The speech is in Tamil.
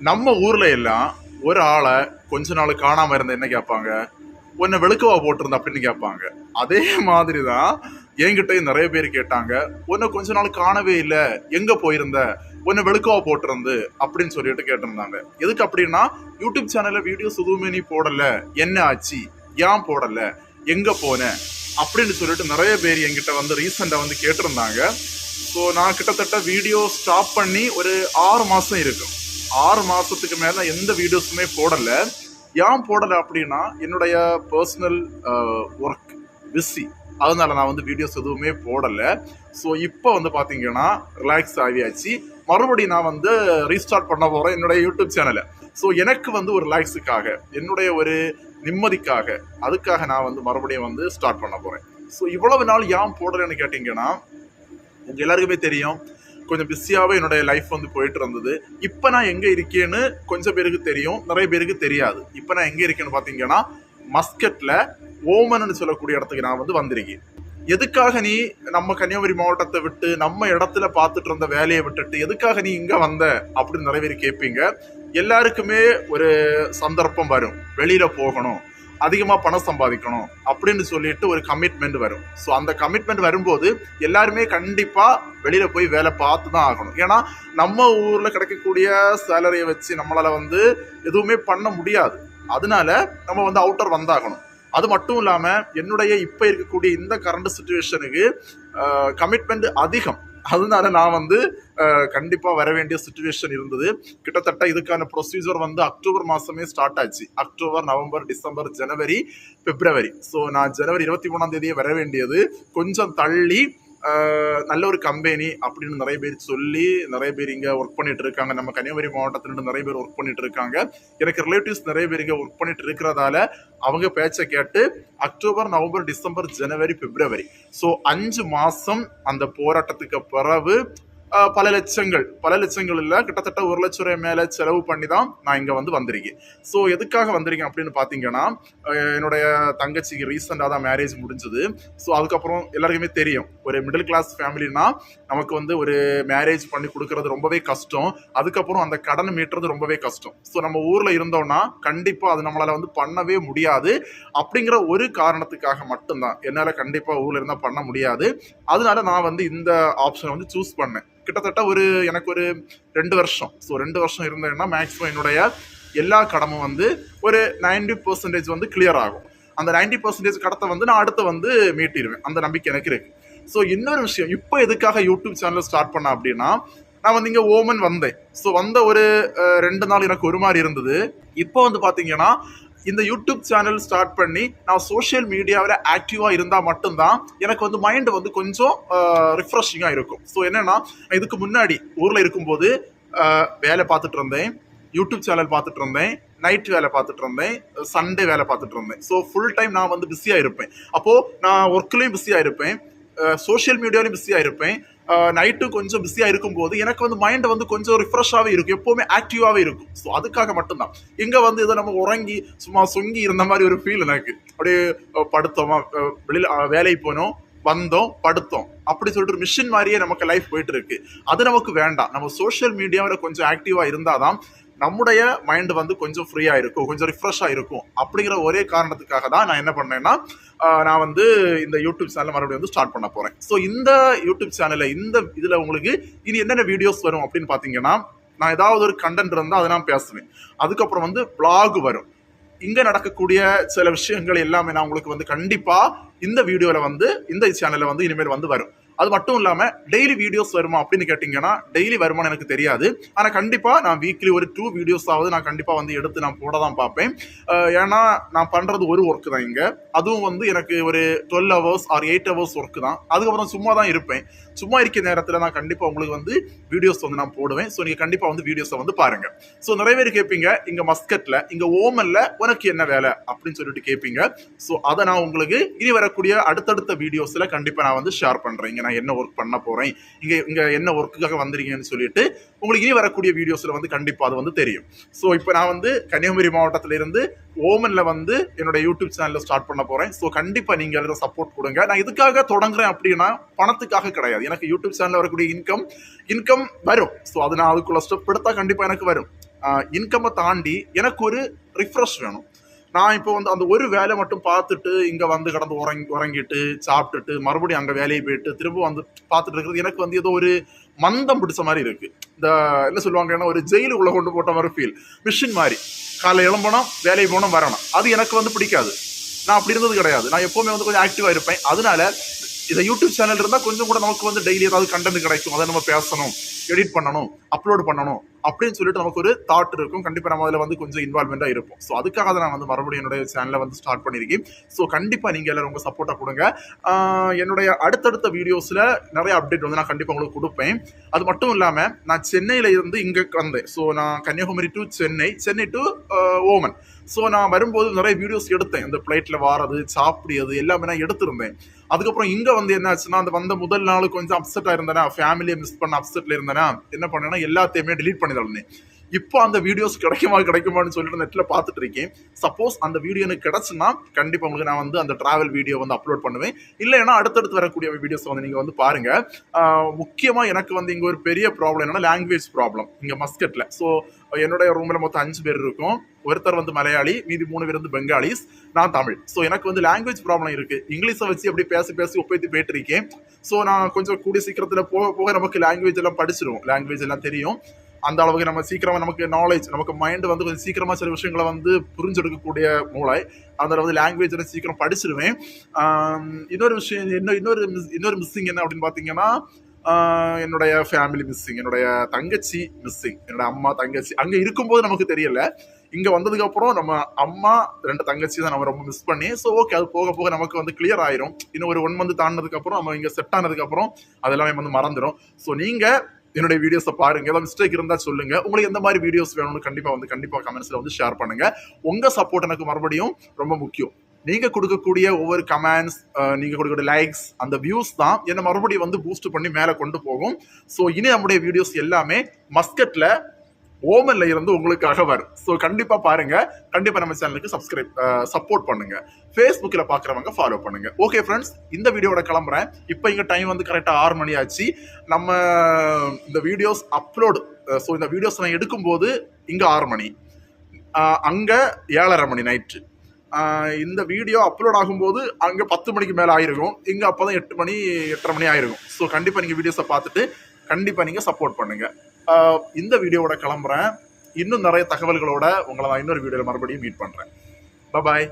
நம்ம ஊர்ல எல்லாம் ஒரு ஆளை கொஞ்ச நாள் காணாம இருந்த என்ன கேட்பாங்க? உன்னை வெளுக்கவா போட்டிருந்த? அப்படின்னு கேட்பாங்க. அதே மாதிரி தான் என்கிட்டயும் நிறைய பேர் கேட்டாங்க. உன்னை கொஞ்ச நாள் காணவே இல்லை. எங்க போயிருந்த? உன்னை வெளுக்கவா போட்டிருந்து? அப்படின்னு சொல்லிட்டு கேட்டிருந்தாங்க. எதுக்கு அப்படின்னா யூடியூப் சேனல்ல வீடியோஸ் எதுவுமே நீ போடல. என்ன ஆச்சு? ஏன் போடல? எங்க போன? அப்படின்னு சொல்லிட்டு நிறைய பேர் என்கிட்ட வந்து ரீசெண்டாக வந்து கேட்டிருந்தாங்க. ஸோ நான் கிட்டத்தட்ட வீடியோ ஸ்டாப் பண்ணி ஒரு ஆறு மாதம் இருக்கும். ஆறு மாதத்துக்கு மேலே எந்த வீடியோஸுமே போடலை. ஏன் போடலை அப்படின்னா என்னுடைய பர்சனல் ஒர்க் பிஸி அதனால நான் வந்து வீடியோஸ் எதுவுமே போடலை. ஸோ இப்போ வந்து பார்த்தீங்கன்னா ரிலாக்ஸ் ஆகியாச்சு. மறுபடியும் நான் வந்து ரீஸ்டார்ட் பண்ண போகிறேன் என்னுடைய யூடியூப் சேனலை ஸோ எனக்கு வந்து ஒரு ரிலாக்ஸுக்காக என்னுடைய ஒரு நிம்மதிக்காக அதுக்காக நான் வந்து மறுபடியும் வந்து ஸ்டார்ட் பண்ண போகிறேன் ஸோ இவ்வளவு நாள் ஏன் போடலைன்னு கேட்டிங்கன்னா உங்கள் எல்லாருக்குமே தெரியும். கொஞ்சம் பிஸியாகவே என்னுடைய லைஃப் வந்து போயிட்டு இருந்தது இப்போ நான் எங்கே இருக்கேன்னு கொஞ்சம் பேருக்கு தெரியும் நிறைய பேருக்கு தெரியாது. இப்போ நான் எங்கே இருக்கேன்னு பார்த்தீங்கன்னா மஸ்கட்டில் ஓமன்னு சொல்லக்கூடிய இடத்துக்கு நான் வந்து வந்திருக்கேன். எதுக்காக நீ நம்ம கன்னியாகுமரி மாவட்டத்தை விட்டு நம்ம இடத்துல பார்த்துட்டு இருந்த வேலையை விட்டுட்டு எதுக்காக நீ இங்கே வந்த அப்படின்னு நிறைய பேர் கேட்பீங்க. எல்லாருக்குமே ஒரு சந்தர்ப்பம் வரும். வெளியில் போகணும். அதிகமாக பணம் சம்பாதிக்கணும் அப்படின்னு சொல்லிட்டு ஒரு கமிட்மெண்ட் வரும். ஸோ அந்த கமிட்மெண்ட் வரும்போது எல்லாருமே கண்டிப்பாக வெளியில் போய் வேலை பார்த்து தான் ஆகணும். ஏன்னா நம்ம ஊரில் கிடைக்கக்கூடிய சேலரியை வச்சு நம்மளால் வந்து எதுவுமே பண்ண முடியாது. அதனால நம்ம வந்து அவுட்டர் வந்தாகணும். அது மட்டும் இல்லாமல் என்னுடைய இப்போ இருக்கக்கூடிய இந்த கரண்ட் சுச்சுவேஷனுக்கு கமிட்மெண்ட் அதிகம். அதனால நான் வந்து கண்டிப்பாக வர வேண்டிய சுச்சுவேஷன் இருந்தது. கிட்டத்தட்ட இதுக்கான ப்ரொசீஜர் வந்து அக்டோபர் மாதமே ஸ்டார்ட் ஆச்சு. October November December January February. So நான் ஜனவரி இருபத்தி மூணாம் தேதியே வர வேண்டியது. கொஞ்சம் தள்ளி நல்ல ஒரு கம்பெனி அப்படின்னு நிறைய பேர் சொல்லி நிறைய பேர் இங்கே ஒர்க் பண்ணிட்டு இருக்காங்க. நம்ம கன்னியாகுமரி மாவட்டத்திலிருந்து நிறைய பேர் ஒர்க் பண்ணிட்டு இருக்காங்க. எனக்கு ரிலேட்டிவ்ஸ் நிறைய பேர் இங்கே ஒர்க் பண்ணிட்டு இருக்கிறதால அவங்க பேச்சை கேட்டு October November December January February so அஞ்சு மாதம் அந்த போராட்டத்துக்கு பிறகு பல லட்சங்கள் பல லட்சங்கள் இல்லை கிட்டத்தட்ட ஒரு லட்சம் ரூபாய் மேலே செலவு பண்ணி தான் நான் இங்கே வந்து வந்திருக்கேன். ஸோ எதுக்காக வந்திருக்கேன் அப்படின்னு பார்த்தீங்கன்னா என்னுடைய தங்கச்சிக்கு ரீசெண்டாக தான் மேரேஜ் முடிஞ்சது. ஸோ அதுக்கப்புறம் எல்லாருக்குமே தெரியும். ஒரு மிடில் கிளாஸ் ஃபேமிலினா நமக்கு வந்து ஒரு மேரேஜ் பண்ணி கொடுக்கறது ரொம்பவே கஷ்டம். அதுக்கப்புறம் அந்த கடன் மீட்டுறது ரொம்பவே கஷ்டம். ஸோ நம்ம ஊரில் இருந்தோம்னா கண்டிப்பாக அது நம்மளால் வந்து பண்ணவே முடியாது. அப்படிங்கிற ஒரு காரணத்துக்காக மட்டும்தான். என்னால் கண்டிப்பாக ஊரில் இருந்தால் பண்ண முடியாது. அதனால நான் வந்து இந்த ஆப்ஷனை வந்து சூஸ் பண்ணேன். கிட்டத்தட்ட ஒரு எனக்கு ஒரு ரெண்டு வருஷம். ஸோ ரெண்டு வருஷம் இருந்தேன்னா மேக்ஸிமம் என்னுடைய எல்லா கடமும் வந்து ஒரு 90% பர்சன்டேஜ் வந்து கிளியர் ஆகும். அந்த 90% பர்சன்டேஜ் கடத்தை வந்து நான் அடுத்து வந்து மீட்டிடுவேன். அந்த நம்பிக்கை எனக்கு இருக்குது ஸோ இன்னொரு விஷயம் இப்போ எதுக்காக யூடியூப் சேனல் ஸ்டார்ட் பண்ண அப்படின்னா நான் வந்து இங்கே ஓமன் வந்தேன். ஸோ வந்த ஒரு ரெண்டு நாள் எனக்கு ஒரு மாதிரி இருந்தது. இப்போ வந்து பார்த்தீங்கன்னா இந்த யூடியூப் சேனல் ஸ்டார்ட் பண்ணி நான் சோஷியல் மீடியாவில் ஆக்டிவாக இருந்தால் மட்டும்தான் எனக்கு வந்து மைண்டு வந்து கொஞ்சம் ரிஃப்ரெஷிங்காக இருக்கும். ஸோ என்னென்னா இதுக்கு முன்னாடி ஊரில் இருக்கும்போது வேலை பார்த்துட்டு இருந்தேன். யூடியூப் சேனல் பார்த்துட்டு இருந்தேன். நைட் வேலை பார்த்துட்டு இருந்தேன். சண்டே வேலை பார்த்துட்டு இருந்தேன். ஸோ ஃபுல் டைம் நான் வந்து பிஸியாக இருப்பேன். அப்போது நான் ஒர்க்லேயும் பிஸியாக இருப்பேன். சோஷியல் மீடியாலையும் பிஸியாக இருப்பேன். நைட்டு கொஞ்சம் பிஸியாக இருக்கும்போது எனக்கு வந்து மைண்ட் வந்து கொஞ்சம் ரிஃப்ரெஷ்ஷாகவே இருக்கும். எப்போவுமே ஆக்டிவாகவே இருக்கும். ஸோ அதுக்காக மட்டும்தான். இங்கே வந்து இதை நம்ம உறங்கி சும்மா சொங்கி இருந்த மாதிரி ஒரு ஃபீல் எனக்கு. அப்படியே படுத்தோமா வெளியில் வேலைக்கு போனோம் வந்தோம் படுத்தோம். அப்படி சொல்லிட்டு ஒரு மிஷின் மாதிரியே நமக்கு லைஃப் போயிட்டு இருக்கு. அது நமக்கு வேண்டாம். நம்ம சோஷியல் மீடியாவில் கொஞ்சம் ஆக்டிவாக இருந்தாதான் நம்முடைய மைண்ட் வந்து கொஞ்சம் ஃப்ரீயாக இருக்கும் கொஞ்சம் ரிஃப்ரெஷ்ஷாக இருக்கும். அப்படிங்கிற ஒரே காரணத்துக்காக தான் நான் என்ன பண்ணேன்னா நான் வந்து இந்த யூடியூப் சேனல் மறுபடியும் வந்து ஸ்டார்ட் பண்ண போகிறேன் ஸோ இந்த யூடியூப் சேனலில் இந்த இதில் உங்களுக்கு இனி என்னென்ன வீடியோஸ் வரும் அப்படின்னு பார்த்தீங்கன்னா நான் ஏதாவது ஒரு கண்டென்ட் இருந்தால் அதை நான் பேசுவேன். அதுக்கப்புறம் வந்து பிளாக் வரும். இங்கே நடக்கக்கூடிய சில விஷயங்கள் எல்லாமே நான் உங்களுக்கு வந்து கண்டிப்பாக இந்த வீடியோவில் வந்து இந்த சேனலில் வந்து இனிமேல் வந்து வரும். அது மட்டும் இல்லாமல் டெய்லி வீடியோஸ் வருமா அப்படின்னு கேட்டிங்கன்னா டெய்லி வருமானு எனக்கு தெரியாது. ஆனால் கண்டிப்பாக நான் வீக்லி ஒரு டூ வீடியோஸாவது நான் கண்டிப்பாக வந்து எடுத்து நான் போட தான் பார்ப்பேன் ஏன்னா நான் பண்ணுறது ஒரு ஒர்க்கு தான் இங்கே. அதுவும் வந்து எனக்கு ஒரு twelve hours or eight hours work தான். அதுக்கப்புறம் சும்மா தான் இருப்பேன். சும்மா இருக்க நேரத்தில் நான் கண்டிப்பாக உங்களுக்கு வந்து வீடியோஸ் வந்து நான் போடுவேன். ஸோ நீங்கள் கண்டிப்பாக வந்து வீடியோஸை வந்து பாருங்கள் ஸோ நிறைய பேர் கேட்பீங்க இங்கே மஸ்கட்டில் இங்கே ஓமனில் உனக்கு என்ன வேலை? அப்படின்னு சொல்லிட்டு கேட்பீங்க. ஸோ அதை நான் உங்களுக்கு இனி வரக்கூடிய அடுத்தடுத்த வீடியோஸில் கண்டிப்பாக நான் வந்து ஷேர் பண்ணுறேன் நான் என்ன ஒர்க் பண்ண போகிறேன் இங்கே இங்கே என்ன ஒர்க்குக்காக வந்திருக்கீங்கன்னு சொல்லிட்டு உங்களுக்கு இனி வரக்கூடிய வீடியோஸில் வந்து கண்டிப்பாக அது வந்து தெரியும். ஸோ இப்போ நான் வந்து கன்னியாகுமரி மாவட்டத்திலிருந்து ஓமனில் வந்து என்னோட யூடியூப் சேனலில் ஸ்டார்ட் பண்ண போகிறேன் ஸோ கண்டிப்பாக நீங்கள் எல்லாரும் சப்போர்ட் கொடுங்க. நான் இதுக்காக தொடங்குறேன் அப்படின்னா பணத்துக்காக கிடையாது. எனக்கு யூடியூப் சேனலில் வரக்கூடிய இன்கம் இன்கம் வரும். ஸோ அது நான் அதுக்குள்ள ஸ்டெப் எடுத்தால் கண்டிப்பாக எனக்கு வரும். இன்கம்மை தாண்டி எனக்கு ஒரு ரிஃப்ரெஷ் வேணும். நான் இப்போ வந்து அந்த ஒரு வேலை மட்டும் பார்த்துட்டு இங்கே வந்து கடந்து உறங்கி உறங்கிட்டு சாப்பிட்டுட்டு மறுபடியும் அங்கே வேலையை போயிட்டு திரும்ப வந்து பார்த்துட்டு இருக்கிறது எனக்கு வந்து ஏதோ ஒரு மந்தம் பிடிச்ச மாதிரி இருக்கு. இந்த என்ன சொல்லுவாங்கன்னா ஒரு ஜெயிலுக்குள்ளே கொண்டு போட்ட மாதிரி ஃபீல் மிஷின் மாதிரி. காலை எழும்பணும் வேலைக்கு போகணும் வரணும். அது எனக்கு வந்து பிடிக்காது. நான் அப்படி இருந்தது கிடையாது. நான் எப்போவுமே வந்து கொஞ்சம் ஆக்டிவாக இருப்பேன். அதனால இதை யூடியூப் சேனல் இருந்தால் கொஞ்சம் கூட நமக்கு வந்து டெய்லி ஏதாவது கண்டென்ட் கிடைக்கும். அதை நம்ம பேசணும் எடிட் பண்ணணும் அப்லோட் பண்ணணும். அப்படின்னு சொல்லிட்டு நமக்கு ஒரு தாட் இருக்கும். கண்டிப்பாக நம்ம அதில் வந்து கொஞ்சம் இன்வால்மெண்ட்டாக இருப்போம். ஸோ அதுக்காக தான் நான் வந்து மறுபடியும் என்னுடைய சேனலை வந்து ஸ்டார்ட் பண்ணியிருக்கேன் ஸோ கண்டிப்பாக நீங்கள் எல்லாரும் உங்கள் சப்போர்ட்டாக கொடுங்க. என்னுடைய அடுத்தடுத்த வீடியோஸில் நிறைய அப்டேட் வந்து நான் கண்டிப்பாக உங்களுக்கு கொடுப்பேன். அது மட்டும் இல்லாமல் நான் சென்னையில் இருந்து இங்கே வந்தேன். ஸோ நான் Kanyakumari to Chennai Chennai to Oman. So நான் வரும்போது நிறைய வீடியோஸ் எடுத்தேன். இந்த ஃப்ளைட்டில் வாரது சாப்பிடியது எல்லாமே நான் எடுத்திருந்தேன். அதுக்கப்புறம் இங்கே வந்து என்ன ஆச்சுன்னா அந்த வந்த முதல் நாள் கொஞ்சம் அப்செட்டாக இருந்தேனா ஃபேமிலியை மிஸ் பண்ண அப்செட்டில் இருந்தேனா என்ன பண்ணேன்னா எல்லாத்தையுமே டிலீட் பண்ணி தள்ளனேன் இப்போ அந்த வீடியோஸ் கிடைக்குமா கிடைக்குமான்னு சொல்லிட்டு நெட்டில் பார்த்துட்டு இருக்கேன். சப்போஸ் அந்த வீடியோ எனக்கு கிடச்சுன்னா கண்டிப்பாக உங்களுக்கு நான் வந்து அந்த ட்ராவல் வீடியோ வந்து அப்லோட் பண்ணுவேன். இல்லைன்னா அடுத்தடுத்து வரக்கூடிய வீடியோஸ் வந்து நீங்கள் வந்து பாருங்க. முக்கியமாக எனக்கு வந்து இங்கே ஒரு பெரிய ப்ராப்ளம் என்னன்னா லாங்குவேஜ் ப்ராப்ளம் இங்கே மஸ்கட்டில் ஸோ என்னுடைய ரூமில் மொத்தம் அஞ்சு பேர் இருக்கும். ஒருத்தர் வந்து மலையாளி மீதி மூணு பேர் வந்து பெங்காலிஸ். நான் தமிழ். ஸோ எனக்கு வந்து லாங்குவேஜ் ப்ராப்ளம் இருக்குது இங்கிலீஷை வச்சு அப்படி பேசி பேசி ஒப்பேத்தி போயிட்டு இருக்கேன். ஸோ நான் கொஞ்சம் கூடிய சீக்கிரத்தில் போக போக நமக்கு லாங்குவேஜ் எல்லாம் படிச்சிருவோம். லாங்குவேஜ் எல்லாம் தெரியும். அந்த அளவுக்கு நம்ம சீக்கிரமாக நமக்கு நாலேஜ் நமக்கு மைண்டு வந்து கொஞ்சம் சீக்கிரமாக சில விஷயங்களை வந்து புரிஞ்செடுக்கக்கூடிய மூளை அதில் வந்து லாங்குவேஜ் சீக்கிரம் படிச்சிருவேன். இன்னொரு விஷயம் என்ன இன்னொரு மிஸ் இன்னொரு மிஸ்ஸிங் என்ன அப்படின்னு பார்த்தீங்கன்னா என்னுடைய ஃபேமிலி மிஸ்ஸிங் என்னுடைய தங்கச்சி மிஸ்ஸிங் என்னோட அம்மா தங்கச்சி. அங்கே இருக்கும்போது நமக்கு தெரியல. இங்கே வந்ததுக்கப்புறம் நம்ம அம்மா ரெண்டு தங்கச்சி தான் நம்ம ரொம்ப மிஸ் பண்ணி ஸோ ஓகே அது போக போக நமக்கு வந்து கிளியர் ஆயிரும். இன்னும் ஒரு ஒன் மந்த் தாண்டினதுக்கப்புறம் நம்ம இங்கே செட் ஆனதுக்கப்புறம் அதெல்லாமே வந்து மறந்துடும் ஸோ நீங்கள் என்னுடைய வீடியோஸை பாருங்க. ஏதாவது மிஸ்டேக் இருந்தால் சொல்லுங்க. உங்களுக்கு எந்த மாதிரி வீடியோஸ் வேணும்னு கண்டிப்பாக வந்து கண்டிப்பாக கமெண்ட்ஸில் வந்து ஷேர் பண்ணுங்க. உங்கள் சப்போர்ட் எனக்கு மறுபடியும் ரொம்ப முக்கியம். நீங்கள் கொடுக்கக்கூடிய ஒவ்வொரு கமெண்ட்ஸ் நீங்கள் கொடுக்கக்கூடிய லைக்ஸ் அந்த வியூஸ் தான் என்னை மறுபடியும் வந்து பூஸ்ட் பண்ணி மேலே கொண்டு போகும். ஸோ இனி நம்முடைய வீடியோஸ் எல்லாமே மஸ்கட்டில் ஓமன்ல இருந்து உங்களுக்காக வரும். ஸோ கண்டிப்பா பாருங்க. கண்டிப்பா நம்ம சேனலுக்கு சப்ஸ்கிரைப் சப்போர்ட் பண்ணுங்க. ஃபேஸ்புக்கில் பார்க்குறவங்க ஃபாலோ பண்ணுங்க. ஓகே ஃப்ரெண்ட்ஸ் இந்த வீடியோட கிளம்புறேன். இப்போ இங்கே டைம் வந்து கரெக்டாக ஆறு மணி ஆச்சு. நம்ம இந்த வீடியோஸ் அப்லோடு ஸோ இந்த வீடியோஸ் நான் எடுக்கும்போது இங்கே ஆறு மணி. அங்கே ஏழரை மணி நைட்டு இந்த வீடியோ அப்லோட் ஆகும்போது அங்கே பத்து மணிக்கு மேலே ஆயிருக்கும். இங்கே அப்போ தான் எட்டு மணி எட்டரை மணி ஆயிருக்கும். ஸோ கண்டிப்பாக நீங்கள் வீடியோஸை பார்த்துட்டு கண்டிப்பாக நீங்கள் சப்போர்ட் பண்ணுங்கள் இந்த வீடியோவோட கிளம்புறேன். இன்னும் நிறைய தகவல்களோட உங்களை நான் இன்னொரு வீடியோவில் மறுபடியும் மீட் பண்ணுறேன் பாய்